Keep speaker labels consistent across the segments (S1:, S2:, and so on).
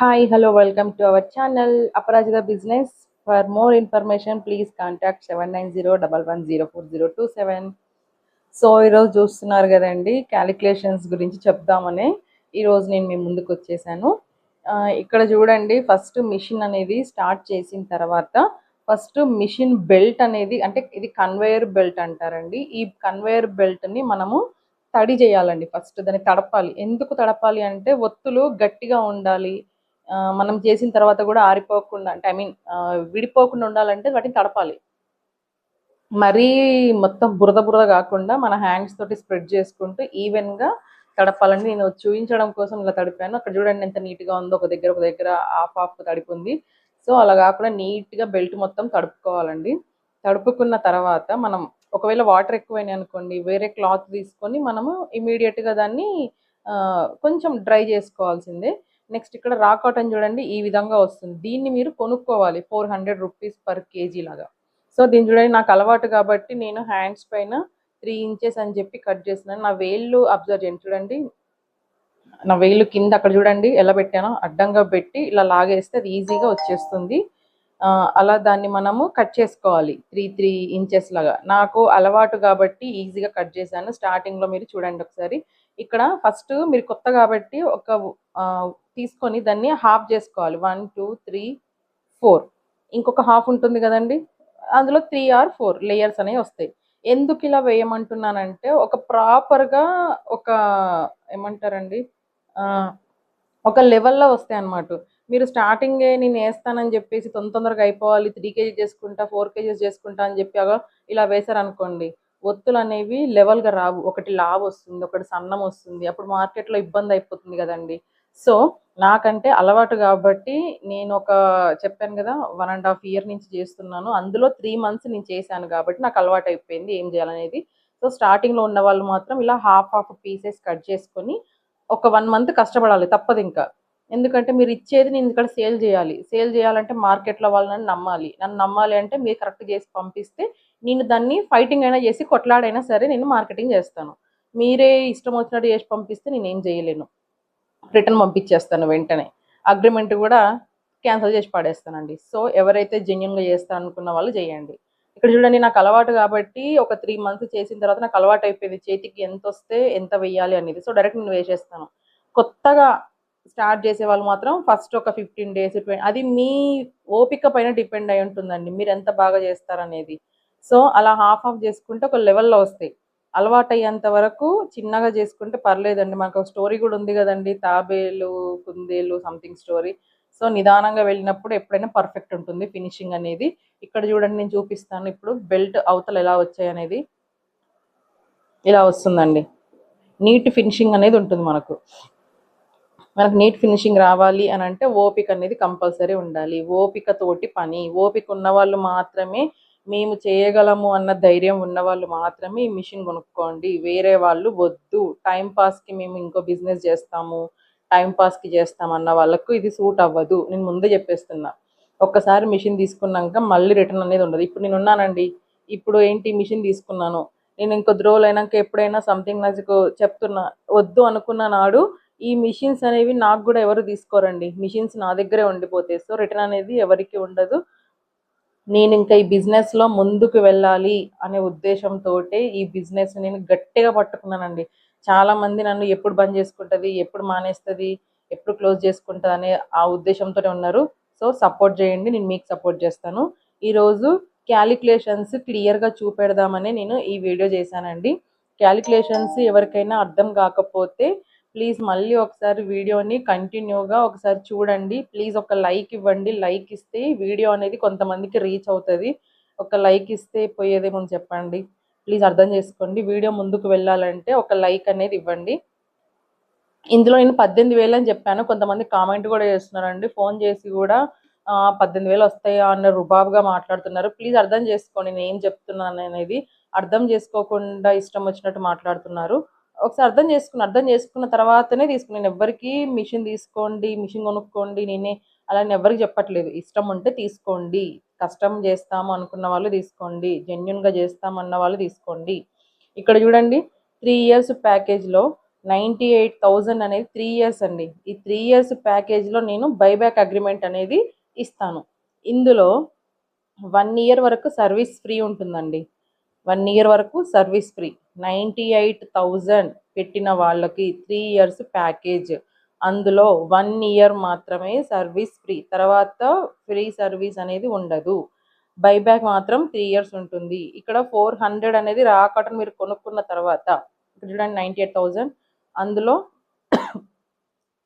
S1: Hi hello welcome to our channel Aparachita business for more information please contact seven nine zero double one zero four zero two seven so ఈరోజు చూస్తున్నారు కదండి calculations గురించి చెప్దామని. ఈరోజు నేను మీ ముందుకు వచ్చేసాను. ఇక్కడ చూడండి ఫస్ట్ మిషన్ అనేది స్టార్ట్ చేసిన తర్వాత ఫస్ట్ మిషన్ బెల్ట్ అనేది అంటే ఇది కన్వేయర్ బెల్ట్ అంటారండి. ఈ కన్వేయర్ బెల్ట్ని మనము తడి చేయాలండి ఫస్ట్ దాన్ని తడపాలి. ఎందుకు తడపాలి అంటే ఒత్తులు గట్టిగా ఉండాలి. మనం చేసిన తర్వాత కూడా ఆరిపోకుండా అంటే ఐ మీన్ విడిపోకుండా ఉండాలంటే వాటిని తడపాలి. మరీ మొత్తం బురద బురద కాకుండా మన హ్యాండ్స్ తోటి స్ప్రెడ్ చేసుకుంటూ ఈవెన్గా తడపాలండి. తడపాలని నేను చూపించడం కోసం ఇలా తడిపాను. అక్కడ చూడండి ఎంత నీట్గా ఉందో ఒక దగ్గర ఒక దగ్గర హాఫ్ హాఫ్ తడిపింది సో అలా కాకుండా నీట్గా బెల్ట్ మొత్తం తడుపుకోవాలండి. తడుపుకున్న తర్వాత మనం ఒకవేళ వాటర్ ఎక్కువైనాయి అనుకోండి వేరే క్లాత్ తీసుకొని మనము ఇమీడియట్గా దాన్ని కొంచెం డ్రై చేసుకోవాల్సిందే. నెక్స్ట్ ఇక్కడ రా కాటన్ చూడండి ఈ విధంగా వస్తుంది. దీన్ని మీరు కొనుక్కోవాలి four hundred rupees per KG లాగా. సో దీన్ని చూడండి నాకు అలవాటు కాబట్టి నేను హ్యాండ్స్ పైన త్రీ ఇంచెస్ అని చెప్పి కట్ చేస్తున్నాను. నా వేళ్ళు అబ్జర్వ్ చేయండి చూడండి. నా వేళ్ళు కింద అక్కడ చూడండి ఎలా పెట్టానో అడ్డంగా పెట్టి ఇలా లాగేస్తే అది ఈజీగా వచ్చేస్తుంది. అలా దాన్ని మనము కట్ చేసుకోవాలి త్రీ త్రీ ఇంచెస్ లాగా. నాకు అలవాటు కాబట్టి ఈజీగా కట్ చేశాను. స్టార్టింగ్లో మీరు చూడండి ఒకసారి. ఇక్కడ ఫస్ట్ మీరు కొత్త కాబట్టి ఒక తీసుకొని దాన్ని హాఫ్ చేసుకోవాలి. వన్ టూ త్రీ ఫోర్ ఇంకొక హాఫ్ ఉంటుంది కదండి? అందులో త్రీ ఆర్ ఫోర్ లేయర్స్ అనేవి వస్తాయి. ఎందుకు ఇలా వేయమంటున్నానంటే ఒక ప్రాపర్గా ఒక ఏమంటారండి? ఒక లెవెల్లో వస్తాయి అన్నమాట. మీరు స్టార్టింగే నేను వేస్తానని చెప్పేసి తొందర తొందరగా అయిపోవాలి. త్రీ కేజీ చేసుకుంటా ఫోర్ కేజీస్ చేసుకుంటా అని చెప్పి ఇలా వేశారనుకోండి ఒత్తులు అనేవి లెవెల్గా రావు. ఒకటి లావ్ వస్తుంది ఒకటి సన్నం వస్తుంది. అప్పుడు మార్కెట్లో ఇబ్బంది అయిపోతుంది కదండి. సో నాకంటే అలవాటు కాబట్టి నేను ఒక చెప్పాను కదా వన్ అండ్ హాఫ్ ఇయర్ నుంచి చేస్తున్నాను. అందులో త్రీ మంత్స్ నేను చేశాను కాబట్టి నాకు అలవాటు అయిపోయింది ఏం చేయాలనేది. సో స్టార్టింగ్లో ఉన్న వాళ్ళు మాత్రం ఇలా హాఫ్ హాఫ్ పీసెస్ కట్ చేసుకొని ఒక వన్ మంత్ కష్టపడాలి తప్పదు ఇంకా. ఎందుకంటే మీరు ఇచ్చేది నేను ఇక్కడ సేల్ చేయాలి. సేల్ చేయాలంటే మార్కెట్లో వాళ్ళని నమ్మాలి. నన్ను నమ్మాలి అంటే మీరు కరెక్ట్ చేసి పంపిస్తే నేను దాన్ని ఫైటింగ్ అయినా చేసి కొట్లాడైనా సరే నేను మార్కెటింగ్ చేస్తాను. మీరే ఇష్టం వచ్చినట్టు చేసి పంపిస్తే నేను ఏం చేయలేను. రిటర్న్ పంపించేస్తాను వెంటనే. అగ్రిమెంట్ కూడా క్యాన్సిల్ చేసి పడేస్తానండి. సో ఎవరైతే జెన్యున్గా చేస్తారనుకున్న వాళ్ళు చేయండి. ఇక్కడ చూడండి నాకు అలవాటు కాబట్టి ఒక త్రీ మంత్స్ చేసిన తర్వాత నాకు అలవాటు అయిపోయింది. చేతికి ఎంత వస్తే ఎంత వెయ్యాలి అనేది. సో డైరెక్ట్ నేను వేసేస్తాను. కొత్తగా స్టార్ట్ చేసే వాళ్ళు మాత్రం ఫస్ట్ ఒక ఫిఫ్టీన్ డేస్ అది మీ ఓపిక పైన డిపెండ్ అయి ఉంటుందండి. మీరు ఎంత బాగా చేస్తారనేది. సో అలా హాఫ్ ఆఫ్ చేసుకుంటే ఒక లెవెల్లో వస్తాయి. అలవాటయ్యేంత వరకు చిన్నగా చేసుకుంటే పర్లేదండి. మనకు ఒక స్టోరీ కూడా ఉంది కదండి. తాబేలు కుందేలు సంథింగ్ స్టోరీ. సో నిదానంగా వెళ్ళినప్పుడు ఎప్పుడైనా పర్ఫెక్ట్ ఉంటుంది ఫినిషింగ్ అనేది. ఇక్కడ చూడండి నేను చూపిస్తాను. ఇప్పుడు బెల్ట్ అవతలు ఎలా వచ్చాయి అనేది. ఇలా వస్తుందండి. నీట్ ఫినిషింగ్ అనేది ఉంటుంది మనకు. మనకు నీట్ ఫినిషింగ్ రావాలి అని అంటే ఓపిక అనేది కంపల్సరీ ఉండాలి. ఓపిక తోటి పని. ఓపిక ఉన్న వాళ్ళు మాత్రమే మేము చేయగలము అన్న ధైర్యం ఉన్నవాళ్ళు మాత్రమే ఈ మిషన్ కొనుక్కోండి. వేరే వాళ్ళు వద్దు. టైం పాస్కి మేము ఇంకో బిజినెస్ చేస్తాము. టైం పాస్కి చేస్తాం అన్న వాళ్ళకు ఇది సూట్ అవ్వదు. నేను ముందే చెప్పేస్తున్నా. ఒక్కసారి మిషన్ తీసుకున్నాక మళ్ళీ రిటర్న్ అనేది ఉండదు. ఇప్పుడు నేను ఉన్నానండి. ఇప్పుడు ఏంటి మిషన్ తీసుకున్నాను? నేను ఇంకొద్ది రోజులు అయినాక ఎప్పుడైనా సంథింగ్ నాకు చెప్తున్నా. వద్దు అనుకున్న నాడు ఈ మిషన్స్ అనేవి నాకు కూడా ఎవరు తీసుకోరండి. మిషన్స్ నా దగ్గరే ఉండిపోతాయి. సో రిటర్న్ అనేది ఎవరికి ఉండదు. నేను ఇంకా ఈ బిజినెస్లో ముందుకు వెళ్ళాలి అనే ఉద్దేశంతో ఈ బిజినెస్ నేను గట్టిగా పట్టుకున్నానండి. చాలామంది నన్ను ఎప్పుడు బంద్ చేసుకుంటుంది ఎప్పుడు మానేస్తుంది ఎప్పుడు క్లోజ్ చేసుకుంటుంది అనే ఆ ఉద్దేశంతో ఉన్నారు. సో సపోర్ట్ చేయండి నేను మీకు సపోర్ట్ చేస్తాను. ఈరోజు క్యాలిక్యులేషన్స్ క్లియర్గా చూపెడదామని నేను ఈ వీడియో చేశానండి. క్యాలిక్యులేషన్స్ ఎవరికైనా అర్థం కాకపోతే ప్లీజ్ మళ్ళీ ఒకసారి వీడియోని కంటిన్యూగా ఒకసారి చూడండి. ప్లీజ్ ఒక లైక్ ఇవ్వండి. లైక్ ఇస్తే వీడియో అనేది కొంతమందికి రీచ్ అవుతుంది. ఒక లైక్ ఇస్తే పోయేదేమో చెప్పండి. ప్లీజ్ అర్థం చేసుకోండి. వీడియో ముందుకు వెళ్ళాలంటే ఒక లైక్ అనేది ఇవ్వండి. ఇందులో నేను పద్దెనిమిది వేలు అని చెప్పాను. కొంతమంది కామెంట్ కూడా చేస్తున్నారండి. ఫోన్ చేసి కూడా పద్దెనిమిది వేలు వస్తాయా? అన్న రుబాబుగా మాట్లాడుతున్నారు. ప్లీజ్ అర్థం చేసుకోండి. నేను ఏం చెప్తున్నాను అనేది అర్థం చేసుకోకుండా ఇష్టం వచ్చినట్టు మాట్లాడుతున్నారు. ఒకసారి అర్థం చేసుకుని అర్థం చేసుకున్న తర్వాతనే తీసుకుని నేను ఎవ్వరికి మిషన్ తీసుకోండి మిషన్ కొనుక్కోండి నేనే అలా నేను ఎవరికి చెప్పట్లేదు. ఇష్టం ఉంటే తీసుకోండి. కష్టం చేస్తాము అనుకున్న వాళ్ళు తీసుకోండి. జెన్యున్గా చేస్తామన్న వాళ్ళు తీసుకోండి. ఇక్కడ చూడండి త్రీ ఇయర్స్ ప్యాకేజ్లో నైంటీ ఎయిట్ థౌజండ్ అనేది త్రీ ఇయర్స్ అండి. ఈ త్రీ ఇయర్స్ ప్యాకేజ్లో నేను బైబ్యాక్ అగ్రిమెంట్ అనేది ఇస్తాను. ఇందులో వన్ ఇయర్ వరకు సర్వీస్ ఫ్రీ ఉంటుందండి. వన్ ఇయర్ వరకు service free. Ninety eight thousand పెట్టిన వాళ్ళకి త్రీ ఇయర్స్ ప్యాకేజ్. అందులో వన్ ఇయర్ మాత్రమే సర్వీస్ ఫ్రీ. తర్వాత ఫ్రీ సర్వీస్ అనేది ఉండదు. బైబ్యాక్ మాత్రం త్రీ ఇయర్స్ ఉంటుంది. ఇక్కడ ఫోర్ హండ్రెడ్ అనేది రా కాటన్ మీరు కొనుక్కున్న తర్వాత ఇక్కడ చూడండి నైంటీ ఎయిట్ థౌజండ్. అందులో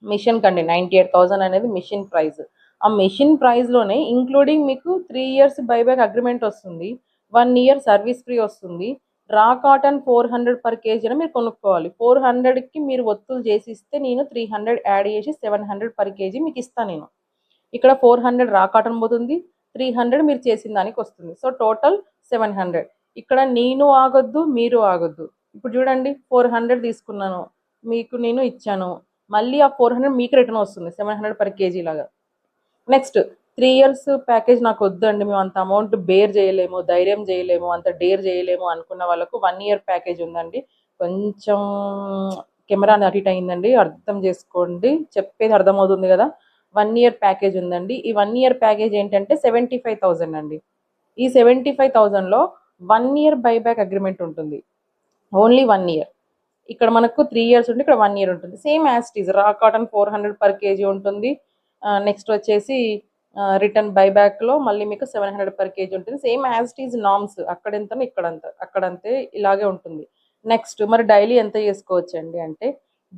S1: మిషన్ కండి నైంటీ ఎయిట్ థౌజండ్ అనేది మిషన్ ప్రైస్. ఆ మిషన్ ప్రైస్లోనే ఇంక్లూడింగ్ మీకు త్రీ ఇయర్స్ బైబ్యాక్ అగ్రిమెంట్ వస్తుంది. వన్ ఇయర్ సర్వీస్ ఫ్రీ వస్తుంది. Raw cotton four hundred per KG అని మీరు కొనుక్కోవాలి. ఫోర్ హండ్రెడ్కి మీరు ఒత్తులు చేసి ఇస్తే నేను త్రీ హండ్రెడ్ యాడ్ చేసి సెవెన్ హండ్రెడ్ పర్ కేజీ మీకు ఇస్తాను నేను. ఇక్కడ ఫోర్ హండ్రెడ్ రా కాటన్ పోతుంది. త్రీ హండ్రెడ్ మీరు చేసిన దానికి వస్తుంది. So total seven hundred. ఇక్కడ నేను ఆగొద్దు మీరు ఆగొద్దు. ఇప్పుడు చూడండి ఫోర్ హండ్రెడ్ తీసుకున్నాను. మీకు నేను ఇచ్చాను. మళ్ళీ ఆ ఫోర్ హండ్రెడ్ మీకు రిటర్న్ వస్తుంది సెవెన్ హండ్రెడ్ పర్ కేజీ లాగా. నెక్స్ట్ త్రీ ఇయర్స్ ప్యాకేజ్ నాకు వద్దండి. మేము అంత అమౌంట్ బేర్ చేయలేము ధైర్యం చేయలేము అంత డేర్ చేయలేము అనుకున్న వాళ్ళకు వన్ ఇయర్ ప్యాకేజ్ ఉందండి. కొంచెం కెమెరా నటిట్ అయిందండి. అర్థం చేసుకోండి. చెప్పేది అర్థమవుతుంది కదా. వన్ ఇయర్ ప్యాకేజ్ ఉందండి. ఈ వన్ ఇయర్ ప్యాకేజ్ ఏంటంటే సెవెంటీ ఫైవ్ థౌజండ్ అండి. ఈ సెవెంటీ ఫైవ్ థౌజండ్లో వన్ ఇయర్ బైబ్యాక్ అగ్రిమెంట్ ఉంటుంది. ఓన్లీ వన్ ఇయర్ ఇక్కడ మనకు త్రీ ఇయర్స్ ఉంటే ఇక్కడ వన్ ఇయర్ ఉంటుంది. Same as it is raw cotton four hundred per KG ఉంటుంది. నెక్స్ట్ వచ్చేసి రిటర్న్ బైబ్యాక్లో మళ్ళీ మీకు సెవెన్ హండ్రెడ్ పర్ కేజీ ఉంటుంది. సేమ్ యాజ్ ఇజ్ నామ్స్ అక్కడ ఎంత ఇక్కడంత అక్కడంతే ఇలాగే ఉంటుంది. నెక్స్ట్ మరి డైలీ ఎంత చేసుకోవచ్చండి అంటే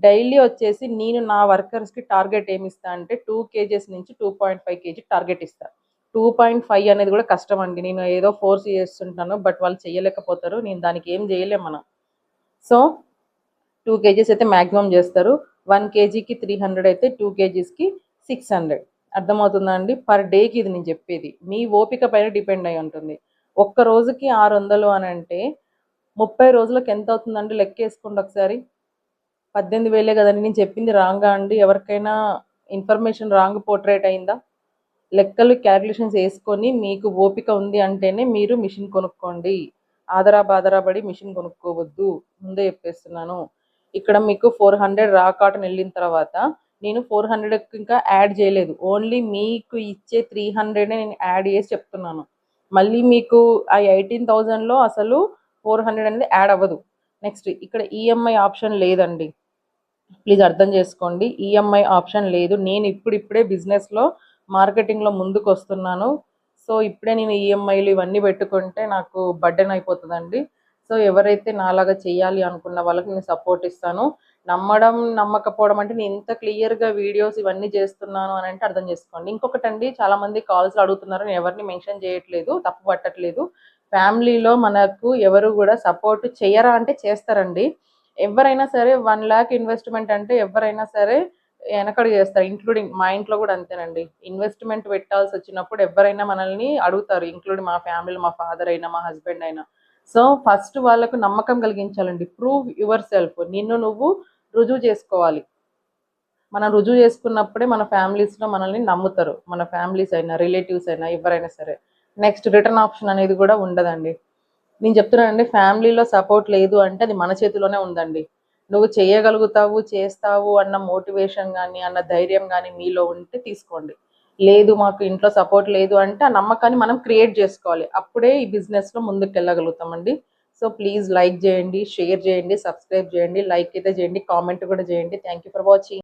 S1: డైలీ వచ్చేసి నేను నా వర్కర్స్కి టార్గెట్ ఏమి ఇస్తా అంటే టూ కేజెస్ నుంచి two point five KG target ఇస్తా. టూ పాయింట్ ఫైవ్ అనేది కూడా కష్టం అండి. నేను ఏదో ఫోర్స్ చేస్తుంటాను బట్ వాళ్ళు చేయలేకపోతారు. నేను దానికి ఏం చేయలేం మనం. సో టూ కేజీస్ అయితే మ్యాక్సిమం చేస్తారు. వన్ కేజీకి త్రీ హండ్రెడ్ అయితే టూ కేజీస్కి సిక్స్ హండ్రెడ్ అర్థమవుతుందా అండి పర్ డేకి ఇది నేను చెప్పేది. మీ ఓపిక పైన డిపెండ్ అయి ఉంటుంది. ఒక్క రోజుకి ఆరు వందలు అని అంటే ముప్పై రోజులకు ఎంత అవుతుందండి లెక్క వేసుకోండి ఒకసారి? పద్దెనిమిది వేలే కదండి. నేను చెప్పింది రాంగా అండి. ఎవరికైనా ఇన్ఫర్మేషన్ రాంగ్ పోర్ట్రేట్ అయిందా? లెక్కలు క్యాలిక్యులేషన్స్ వేసుకొని మీకు ఓపిక ఉంది అంటేనే మీరు మిషన్ కొనుక్కోండి. ఆదరా బాదరా పడి మిషన్ కొనుక్కోవద్దు. ముందే చెప్పేస్తున్నాను. ఇక్కడ మీకు ఫోర్ హండ్రెడ్ రా కాటన్ వెళ్ళిన తర్వాత నేను ఫోర్ హండ్రెడ్ ఇంకా యాడ్ చేయలేదు. ఓన్లీ మీకు ఇచ్చే త్రీ హండ్రెడ్ నేను యాడ్ చేసి చెప్తున్నాను. మళ్ళీ మీకు ఆ ఎయిటీన్ థౌజండ్లో అసలు ఫోర్ హండ్రెడ్ అనేది యాడ్ అవ్వదు. నెక్స్ట్ ఇక్కడ ఈఎంఐ ఆప్షన్ లేదండి. ప్లీజ్ అర్థం చేసుకోండి. ఈఎంఐ ఆప్షన్ లేదు. నేను ఇప్పుడు ఇప్పుడే బిజినెస్లో మార్కెటింగ్లో ముందుకు వస్తున్నాను సో ఇప్పుడే నేను ఈఎంఐలు ఇవన్నీ పెట్టుకుంటే నాకు బర్డెన్ అయిపోతుందండి. సో ఎవరైతే నాలాగా చేయాలి అనుకున్న వాళ్ళకి నేను సపోర్ట్ ఇస్తాను. నమ్మడం నమ్మకపోవడం అంటే నేను ఇంత క్లియర్గా వీడియోస్ ఇవన్నీ చేస్తున్నాను అని అంటే అర్థం చేసుకోండి. ఇంకొకటి అండి చాలామంది కాల్స్ అడుగుతున్నారు. నేను ఎవరిని మెన్షన్ చేయట్లేదు తప్పు పట్టట్లేదు. ఫ్యామిలీలో మనకు ఎవరు కూడా సపోర్ట్ చేయరా అంటే చేస్తారండి. ఎవరైనా సరే వన్ ల్యాక్ ఇన్వెస్ట్మెంట్ అంటే ఎవరైనా సరే వెనకడు చేస్తారు ఇంక్లూడింగ్ మా ఇంట్లో కూడా అంతేనండి. ఇన్వెస్ట్మెంట్ పెట్టాల్సి వచ్చినప్పుడు ఎవరైనా మనల్ని అడుగుతారు ఇంక్లూడింగ్ మా ఫ్యామిలీ మా ఫాదర్ అయినా మా హస్బెండ్ అయినా. సో ఫస్ట్ వాళ్ళకు నమ్మకం కలిగించాలండి. Prove your self. నిన్ను నువ్వు రుజువు చేసుకోవాలి. మనం రుజువు చేసుకున్నప్పుడే మన ఫ్యామిలీస్లో మనల్ని నమ్ముతారు. మన ఫ్యామిలీస్ అయినా రిలేటివ్స్ అయినా ఎవరైనా సరే. నెక్స్ట్ రిటర్న్ ఆప్షన్ అనేది కూడా ఉండదండి. నేను చెప్తున్నానండి ఫ్యామిలీలో సపోర్ట్ లేదు అంటే అది మన చేతిలోనే ఉందండి. నువ్వు చేయగలుగుతావు చేస్తావు అన్న మోటివేషన్ కానీ అన్న ధైర్యం కానీ మీలో ఉంటే తీసుకోండి. లేదు మాకు ఇంట్లో సపోర్ట్ లేదు అంటే ఆ నమ్మకాన్ని మనం క్రియేట్ చేసుకోవాలి. అప్పుడే ఈ బిజినెస్లో ముందుకు వెళ్ళగలుగుతామండి సో ప్లీజ్ లైక్ చేయండి షేర్ చేయండి సబ్స్క్రైబ్ చేయండి లైక్ అయితే చేయండి కామెంట్ కూడా చేయండి. Thank for watching